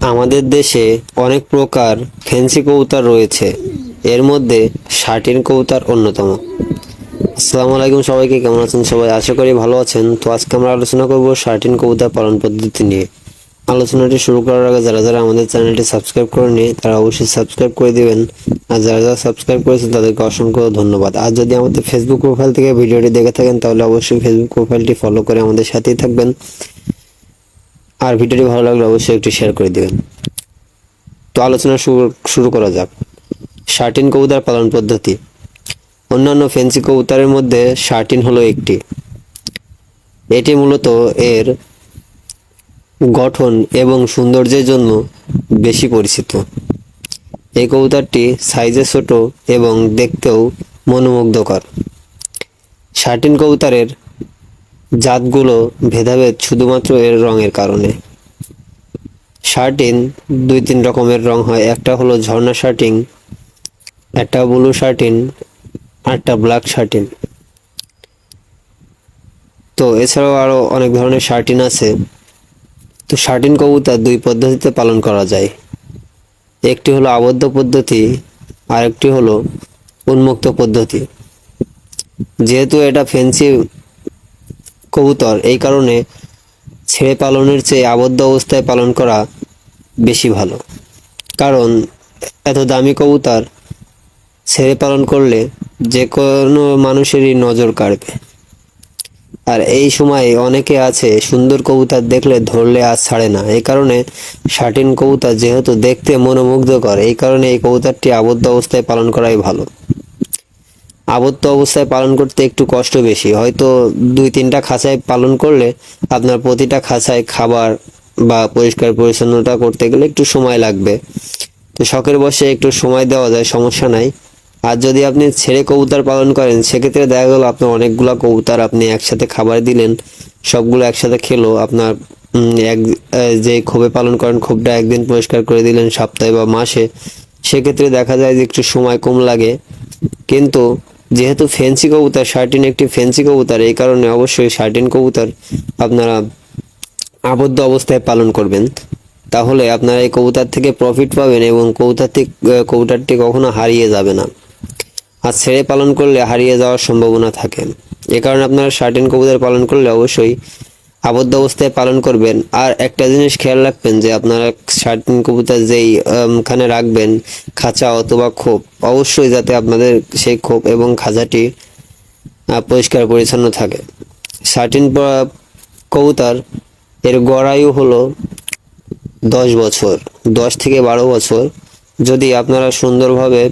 আমাদের দেশে অনেক প্রকার ফ্যান্সি কবুতর রয়েছে। এর মধ্যে শার্টিন কবুতর অন্যতম। আসসালামু আলাইকুম সবাইকে, কেমন আছেন সবাই? আশা করি ভালো আছেন। তো আজকে আমরা আলোচনা করব শার্টিন কবুতর পালন পদ্ধতি নিয়ে। আলোচনাটি শুরু করার আগে যারা যারা আমাদের চ্যানেলটি সাবস্ক্রাইব করে করেনি তারা অবশ্যই সাবস্ক্রাইব করে দিবেন। আর যারা যারা সাবস্ক্রাইব করেছেন, তাদেরকে অসংখ্য ধন্যবাদ। আর যদি আমাদের ফেসবুক প্রোফাইল থেকে ভিডিওটি দেখে থাকেন, তাহলে অবশ্যই ফেসবুক প্রোফাইলটি ফলো করে আমাদের সাথেই থাকবেন। আর ভিডিওটি ভালো লাগলে অবশ্যই একটু শেয়ার করে দিবেন। তো আলোচনা শুরু করা যাক। শার্টিন কবুতর পালন পদ্ধতি। অন্যান্য ফেন্সি কবুতরের মধ্যে শার্টিন হলো একটি। এটি মূলত এর গঠন এবং সৌন্দর্যের জন্য বেশি পরিচিত। এই কবুতরটি সাইজে ছোট এবং দেখতেও মনোমুগ্ধকর। শার্টিন কবুতরের জাতগুলো ভেদাভেদ শুধুমাত্র এর রঙের কারণে। শার্টিন দুই তিন রকমের রং হয়, একটা হলো ঝর্ণা শার্টিং একটা ব্লু শার্টিন আরটা ব্ল্যাক শার্টিন। তো এছাড়াও আরও অনেক ধরনের শার্টিন আছে। তো শার্টিন কবুতর দুই পদ্ধতিতে পালন করা যায়। একটি হলো আবদ্ধ পদ্ধতি আর একটি হলো উন্মুক্ত পদ্ধতি। যেহেতু এটা ফেন্সি কবুতর। এই কারণে ছেড়ে পালনের চেয়ে আবদ্ধ অবস্থায় পালন করা বেশি ভালো। কারণ এত দামি কবুতর ছেড়ে পালন করলে যে কোনো মানুষেরই নজর কাড়বে। আর এই সময় অনেকে আছে সুন্দর কবুতর দেখলে ধরলে আর ছাড়ে না। এই কারণে শার্টিন কবুতর যেহেতু দেখতে মনোমুগ্ধকর, এই কারণে এই কবুতরটি আবদ্ধ অবস্থায় পালন করাই ভালো। আবদ্ধ অবস্থায় পালন করতে একটু কষ্ট বেশি। হয়তো দুই তিনটা খাঁচায় পালন করলে আপনার প্রতিটা খাঁচায় খাবার বা পরিষ্কার পরিচ্ছন্নতা করতে গেলে একটু সময় লাগবে। তো শখের বসে একটু সময় দেওয়া যায়, সমস্যা নাই। আর যদি আপনি ছেড়ে কবুতর পালন করেন, সেক্ষেত্রে দেখা গেল আপনার অনেকগুলো কবুতর আপনি একসাথে খাবার দিলেন, সবগুলো একসাথে খেলো, আপনার এক যে ক্ষোভে পালন করেন ক্ষোভটা একদিন পরিষ্কার করে দিলেন সপ্তাহে বা মাসে। সেক্ষেত্রে দেখা যায় যে একটু সময় কম লাগে। কিন্তু যেহেতু ফ্যান্সি কবুতর, শার্টিন একটি ফ্যান্সি কবুতর, এই কারণে অবশ্যই শার্টিন কবুতর আপনারা আবদ্ধ অবস্থায় পালন করবেন। তাহলে আপনারা এই কবুতর থেকে প্রফিট পাবেন এবং কবুতর কবুতরটি কখনো হারিয়ে যাবে না। আর ছেড়ে পালন করলে হারিয়ে যাওয়ার সম্ভাবনা থাকে। এ কারণে আপনারা শার্টিন কবুতর পালন করলে অবশ্যই আবদ্ধ অবস্থায় পালন করবেন। আর একটা জিনিস খেয়াল রাখবেন যে আপনারা শার্টিন কবুতর যেই খানে রাখবেন, খাঁচা অথবা খোপ, অবশ্যই যাতে আপনাদের সেই খোপ এবং খাঁচাটি পরিষ্কার পরিচ্ছন্ন থাকে। শার্টিন কবুতর, এর গড়ায়ু হলো দশ বছর, দশ থেকে বারো বছর। যদি আপনারা সুন্দরভাবে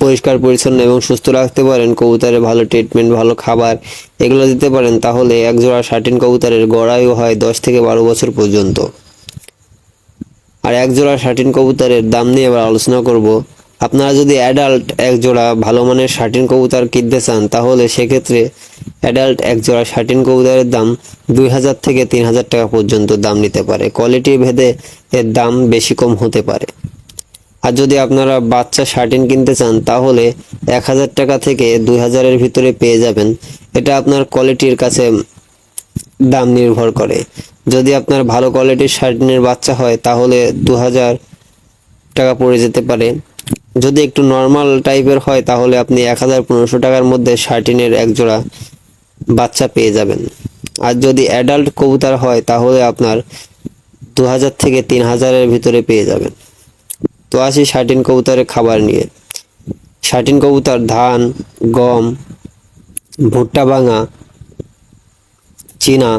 পরিষ্কার, পরিচ্ছন্ন এবং সুস্থ রাখতে পারেন। কবুতরের ভালো ট্রিটমেন্ট ভালো খাবার এগুলো দিতে পারেন, তাহলে এক জোড়া শার্টিন কবুতরের গড়ায়ু হয় দশ থেকে বারো বছর পর্যন্ত। আর এক জোড়া শার্টিন কবুতরের দাম নিয়ে এবার আলোচনা করব। আপনারা যদি অ্যাডাল্ট এক জোড়া ভালো মানের শার্টিন কবুতর কিনতে চান, তাহলে সেক্ষেত্রে অ্যাডাল্ট এক জোড়া শার্টিন কবুতরের দাম দুই হাজার থেকে তিন হাজার টাকা পর্যন্ত দাম নিতে পারে। কোয়ালিটি ভেদে এর দাম বেশি কম হতে পারে। আর যদি আপনারা বাচ্চা শার্টিন কিনতে চান, তাহলে এক হাজার টাকা থেকে দুই হাজারের ভিতরে পেয়ে যাবেন। এটা আপনার কোয়ালিটির কাছে দাম নির্ভর করে। যদি আপনার ভালো কোয়ালিটির শার্টিনের বাচ্চা হয়, তাহলে দু হাজার টাকা পড়ে যেতে পারে। যদি একটু নর্মাল টাইপের হয়, তাহলে আপনি এক হাজার পনেরোশো টাকার মধ্যে শার্টিনের এক জোড়া বাচ্চা পেয়ে যাবেন। আর যদি অ্যাডাল্ট কবুতর হয়, তাহলে আপনার দু হাজার থেকে তিন হাজারের ভিতরে পেয়ে যাবেন। তো আসি শার্টিন কবুতরের খাবার নিয়ে। শার্টিন কবুতর, ধান, গম, ভুট্টা ভাঙা, চীনা,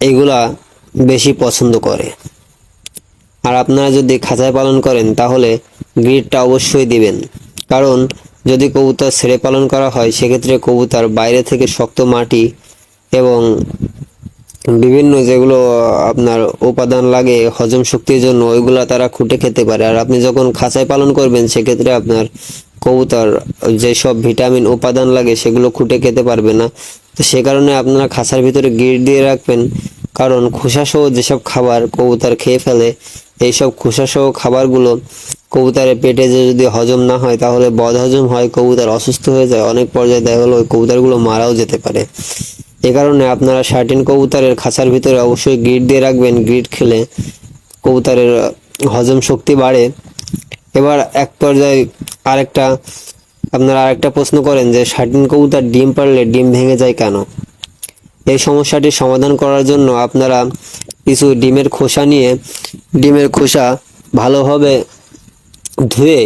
এগুলা বেশি পছন্দ করে। আর আপনারা যদি খাঁচায় পালন করেন, তাহলে গ্রিডটা অবশ্যই দিবেন। কারণ যদি কবুতর ছেড়ে পালন করা হয়, সেক্ষেত্রে কবুতর বাইরে থেকে শক্ত মাটি এবং বিভিন্ন যেগুলো আপনার উপাদান লাগে, হজম শক্তির জন্য, ওইগুলো তারা খুঁটে খেতে পারে। আর আপনি যখন খাঁচায় পালন করবেন, সেক্ষেত্রে আপনার কবুতর, যেসব ভিটামিন উপাদান লাগে, সেগুলো খুঁটে খেতে পারবে না। তো সে কারণে আপনারা খাঁচার ভিতরে গিট দিয়ে রাখবেন। কারণ খোসাসহ যেসব খাবার কবুতর খেয়ে ফেলে, এইসব খোসাসহ খাবারগুলো কবুতরের পেটে যে যদি হজম না হয়, তাহলে বদ হজম হয়, কবুতর অসুস্থ হয়ে যায়, অনেক পর্যায়ে দেখা গেলো ওই কবুতরগুলো মারাও যেতে পারে। এ কারণে আপনারা শার্টিন কবুতরের খাঁচার ভিতরে অবশ্যই গ্রিড দিয়ে রাখবেন গ্রিড খেলে কবুতরের হজম শক্তি বাড়ে। এবার এক পর্যায়ে আরেকটা, আপনারা আরেকটা প্রশ্ন করেন যে শার্টিন কবুতর ডিম পারলে ডিম ভেঙে যায় কেন? এই সমস্যাটির সমাধান করার জন্য আপনারা কিছু ডিমের খোসা নিয়ে, ডিমের খোসা ভালোভাবে ধুয়ে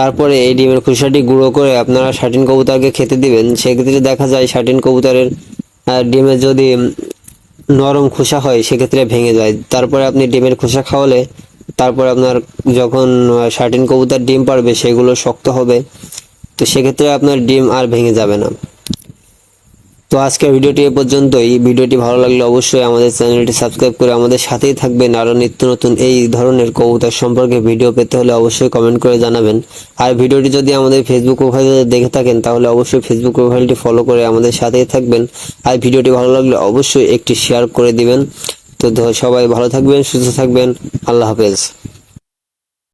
তারপরে এই ডিমের খোসাটি গুঁড়ো করে আপনারা শাটিন কবুতরকে খেতে দিবেন। সেক্ষেত্রে দেখা যায় শাটিন কবুতরের ডিমের যদি নরম খোসা হয়, সেক্ষেত্রে ভেঙে যায়। তারপরে আপনি ডিমের খোসা খাওয়ালে তারপরে আপনার যখন শাটিন কবুতর ডিম পারবে সেগুলো শক্ত হবে। তো সেক্ষেত্রে আপনার ডিম আর ভেঙে যাবে না। তো আজকের ভিডিওটি এ পর্যন্তই। ভিডিওটি ভালো লাগলে অবশ্যই আমাদের চ্যানেলটি সাবস্ক্রাইব করে আমাদের সাথেই থাকবেন। আরও নিত্য নতুন এই ধরনের কবুতর সম্পর্কে ভিডিও পেতে হলে অবশ্যই কমেন্ট করে জানাবেন। আর ভিডিওটি যদি আমাদের ফেসবুক প্রোফাইলে দেখে থাকেন, তাহলে অবশ্যই ফেসবুক প্রোফাইলটি ফলো করে আমাদের সাথেই থাকবেন। আর ভিডিওটি ভালো লাগলে অবশ্যই একটি শেয়ার করে দিবেন। তো সবাই ভালো থাকবেন, সুস্থ থাকবেন। আল্লাহ হাফেজ।